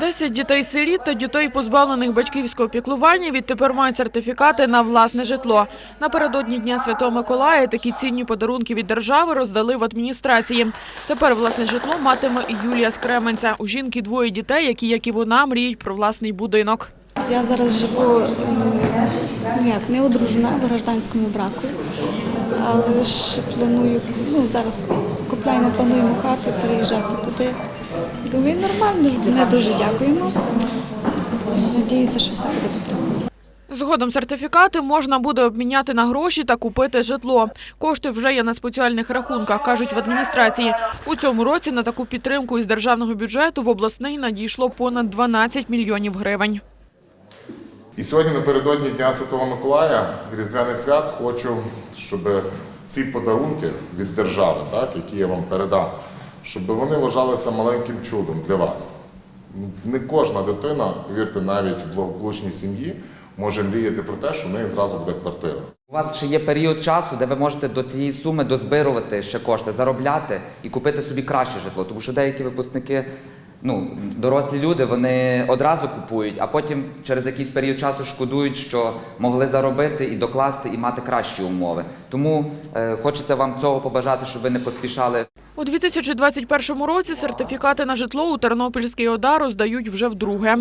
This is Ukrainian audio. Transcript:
Десять дітей сиріт та дітей, позбавлених батьківського піклування, відтепер мають сертифікати на власне житло. Напередодні Дня Святого Миколая такі цінні подарунки від держави роздали в адміністрації. Тепер власне житло матиме і Юлія з Кременця. У жінки двоє дітей, які, як і вона, мріють про власний будинок. Я зараз живу не одружена в гражданському браку, але ж планую, ну зараз купляємо, плануємо хату, переїжджати туди. Думаю, нормально, не дуже дякуємо. Надіюся, що все буде добре. Згодом сертифікати можна буде обміняти на гроші та купити житло. Кошти вже є на спеціальних рахунках, кажуть в адміністрації. У цьому році на таку підтримку із державного бюджету в обласний надійшло понад 12 мільйонів гривень. І сьогодні, напередодні Дня Святого Миколая, Різдвяних свят, хочу, щоб ці подарунки від держави, так, які я вам передам, щоб вони вважалися маленьким чудом для вас. Не кожна дитина, повірте, навіть в благополучній сім'ї, може мріяти про те, що в неї зразу буде квартира. У вас ще є період часу, де ви можете до цієї суми дозбирувати ще кошти, заробляти і купити собі краще житло. Тому що деякі випускники, ну, дорослі люди, вони одразу купують, а потім через якийсь період часу шкодують, що могли заробити і докласти, і мати кращі умови. Тому е, хочеться вам цього побажати, щоб ви не поспішали. У 2021 році сертифікати на житло у Тернопільській ОДА роздають вже вдруге.